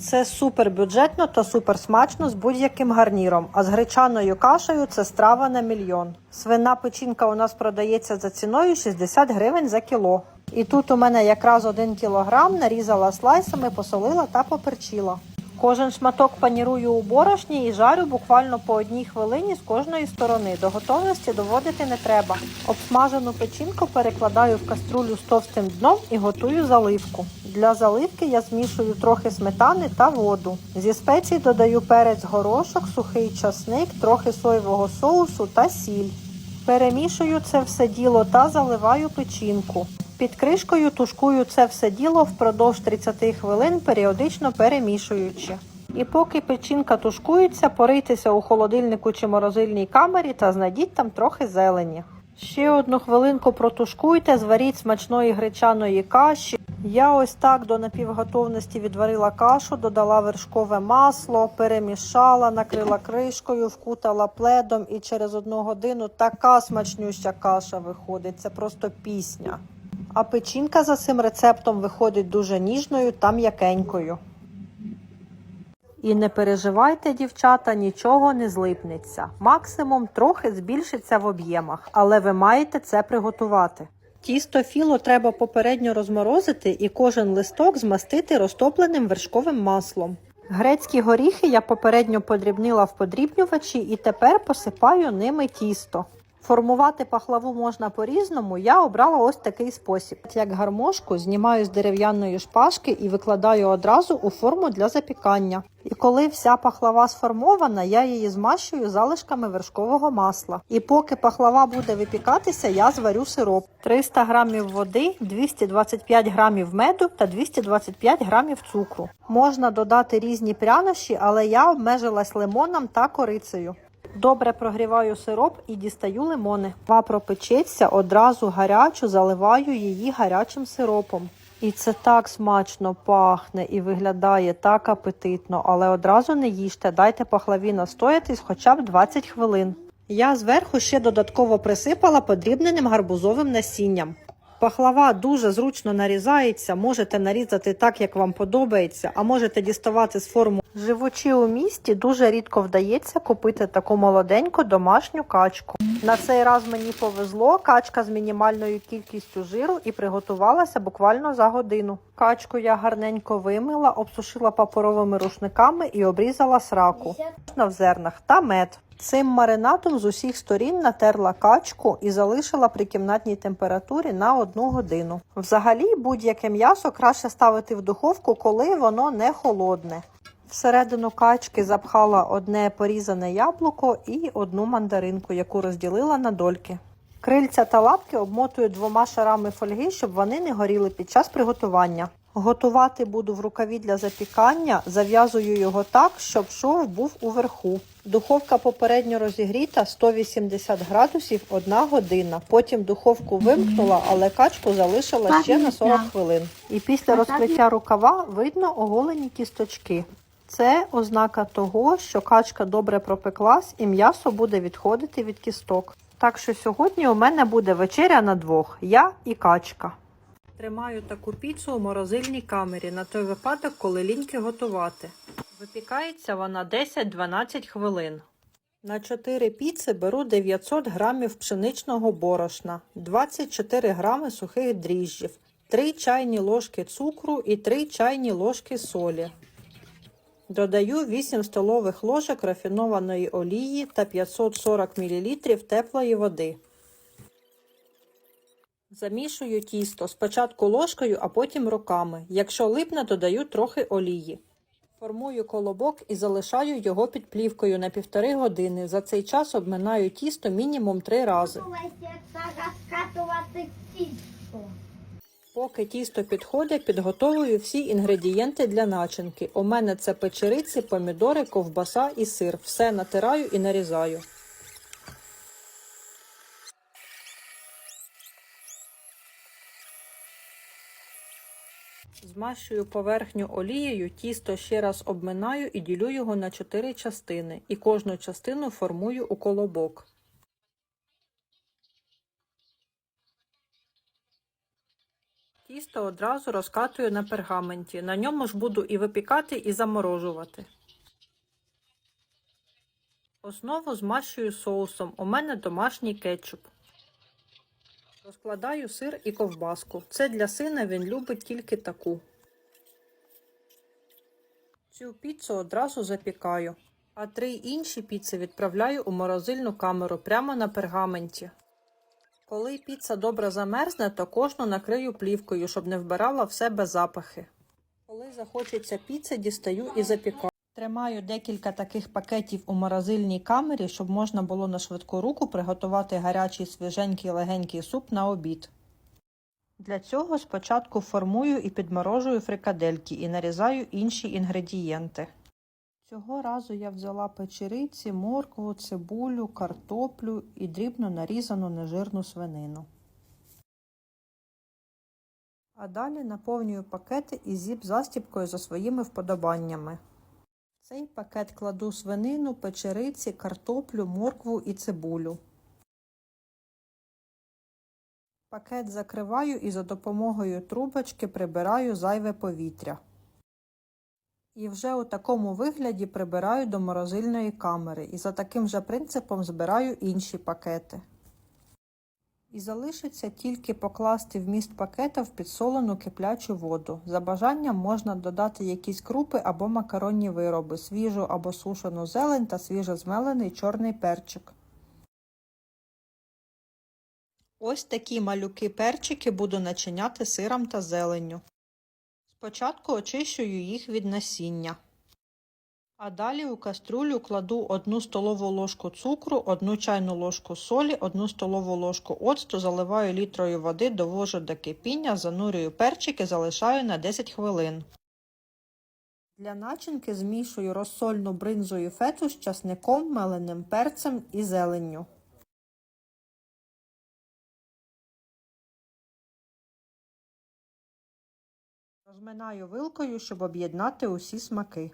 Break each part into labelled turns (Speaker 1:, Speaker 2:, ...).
Speaker 1: Це супер бюджетно та супер смачно з будь-яким гарніром. А з гречаною кашею це страва на мільйон. Свина печінка у нас продається за ціною 60 гривень за кіло. І тут у мене якраз один кілограм нарізала слайсами, посолила та поперчила. Кожен шматок панірую у борошні і жарю буквально по одній хвилині з кожної сторони. До готовності доводити не треба. Обсмажену печінку перекладаю в каструлю з товстим дном і готую заливку. Для заливки я змішую трохи сметани та воду. Зі спецій додаю перець горошок, сухий часник, трохи соєвого соусу та сіль. Перемішую це все діло та заливаю печінку. Під кришкою тушкую це все діло впродовж 30 хвилин, періодично перемішуючи. І поки печінка тушкується, порийтеся у холодильнику чи морозильній камері та знайдіть там трохи зелені. Ще одну хвилинку протушкуйте, зваріть смачної гречаної каші. Я ось так до напівготовності відварила кашу, додала вершкове масло, перемішала, накрила кришкою, вкутала пледом і через одну годину така смачнюща каша виходить. Це просто пісня. А печінка за цим рецептом виходить дуже ніжною та м'якенькою. І не переживайте, дівчата, нічого не злипнеться. Максимум трохи збільшиться в об'ємах, але ви маєте це приготувати. Тісто філо треба попередньо розморозити і кожен листок змастити розтопленим вершковим маслом. Грецькі горіхи я попередньо подрібнила в подрібнювачі і тепер посипаю ними тісто. Формувати пахлаву можна по-різному. Я обрала ось такий спосіб. Як гармошку знімаю з дерев'яної шпажки і викладаю одразу у форму для запікання. І коли вся пахлава сформована, я її змащую залишками вершкового масла. І поки пахлава буде випікатися, я зварю сироп. 300 грамів води, 225 грамів меду та 225 грамів цукру. Можна додати різні прянощі, але я обмежилась лимоном та корицею. Добре прогріваю сироп і дістаю лимони. Ва пропечеться, одразу гарячу заливаю її гарячим сиропом. І це так смачно пахне і виглядає так апетитно, але одразу не їжте, дайте пахлаві настоятись хоча б 20 хвилин. Я зверху ще додатково присипала подрібненим гарбузовим насінням. Пахлава дуже зручно нарізається, можете нарізати так, як вам подобається, а можете діставати з форму. Живучи у місті, дуже рідко вдається купити таку молоденьку домашню качку. На цей раз мені повезло, качка з мінімальною кількістю жиру і приготувалася буквально за годину. Качку я гарненько вимила, обсушила паперовими рушниками і обрізала сраку на в зернах та мед. Цим маринадом з усіх сторін натерла качку і залишила при кімнатній температурі на одну годину. Взагалі, будь-яке м'ясо краще ставити в духовку, коли воно не холодне. Всередину качки запхала одне порізане яблуко і одну мандаринку, яку розділила на дольки. Крильця та лапки обмотую двома шарами фольги, щоб вони не горіли під час приготування. Готувати буду в рукаві для запікання, зав'язую його так, щоб шов був уверху. Духовка попередньо розігріта 180 градусів 1 година. Потім духовку вимкнула, але качку залишила ще на 40 хвилин. І після розкриття рукава видно оголені кісточки. Це ознака того, що качка добре пропеклась і м'ясо буде відходити від кісток. Так що сьогодні у мене буде вечеря на двох я і качка. Тримаю таку піцу у морозильній камері на той випадок, коли ліньки готувати. Випікається вона 10-12 хвилин. На 4 піци беру 900 грамів пшеничного борошна, 24 грами сухих дріжджів, 3 чайні ложки цукру і 3 чайні ложки солі. Додаю 8 столових ложок рафінованої олії та 540 мл теплої води. Замішую тісто спочатку ложкою, а потім руками. Якщо липне, додаю трохи олії. Формую колобок і залишаю його під плівкою на півтори години. За цей час обминаю тісто мінімум три рази. Поки тісто підходить, підготовую всі інгредієнти для начинки. У мене це печериці, помідори, ковбаса і сир. Все натираю і нарізаю. Змащую поверхню олією, тісто ще раз обминаю і ділю його на 4 частини. І кожну частину формую у колобок. Тісто одразу розкатую на пергаменті. На ньому ж буду і випікати, і заморожувати. Основу змащую соусом. У мене домашній кетчуп. Розкладаю сир і ковбаску. Це для сина він любить тільки таку. Цю піцу одразу запікаю, а три інші піци відправляю у морозильну камеру прямо на пергаменті. Коли піца добре замерзне, то кожну накрию плівкою, щоб не вбирала в себе запахи. Коли захочеться піца, дістаю і запікаю. Тримаю декілька таких пакетів у морозильній камері, щоб можна було на швидку руку приготувати гарячий свіженький легенький суп на обід. Для цього спочатку формую і підморожую фрикадельки і нарізаю інші інгредієнти. Цього разу я взяла печериці, моркву, цибулю, картоплю і дрібно нарізану нежирну свинину. А далі наповнюю пакети із зіп-застіпкою за своїми вподобаннями. В цей пакет кладу свинину, печериці, картоплю, моркву і цибулю. Пакет закриваю і за допомогою трубочки прибираю зайве повітря. І вже у такому вигляді прибираю до морозильної камери і за таким же принципом збираю інші пакети. І залишиться тільки покласти вміст пакета в підсолену киплячу воду. За бажанням можна додати якісь крупи або макаронні вироби, свіжу або сушену зелень та свіжозмелений чорний перчик. Ось такі малюки перчики буду начиняти сиром та зеленню. Спочатку очищую їх від насіння. А далі у каструлю кладу 1 столову ложку цукру, 1 чайну ложку солі, 1 столову ложку оцту, заливаю літрою води, довожу до кипіння, занурюю перчики, залишаю на 10 хвилин. Для начинки змішую розсольну бринзу і фету з часником, меленим перцем і зеленню. Розминаю вилкою, щоб об'єднати усі смаки.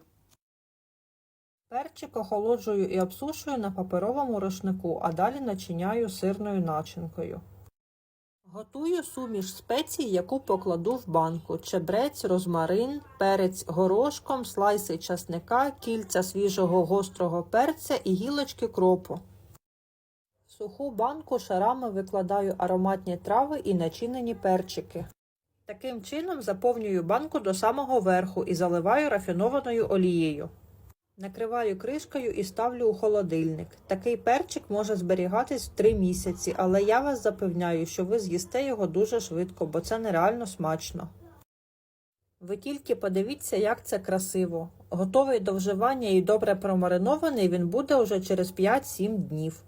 Speaker 1: Перчик охолоджую і обсушую на паперовому рушнику, а далі начиняю сирною начинкою. Готую суміш спецій, яку покладу в банку: чебрець, розмарин, перець горошком, слайси часника, кільця свіжого гострого перця і гілочки кропу. В суху банку шарами викладаю ароматні трави і начинені перчики. Таким чином заповнюю банку до самого верху і заливаю рафінованою олією. Накриваю кришкою і ставлю у холодильник. Такий перчик може зберігатись в 3 місяці, але я вас запевняю, що ви з'їсте його дуже швидко, бо це нереально смачно. Ви тільки подивіться, як це красиво. Готовий до вживання і добре промаринований він буде уже через 5-7 днів.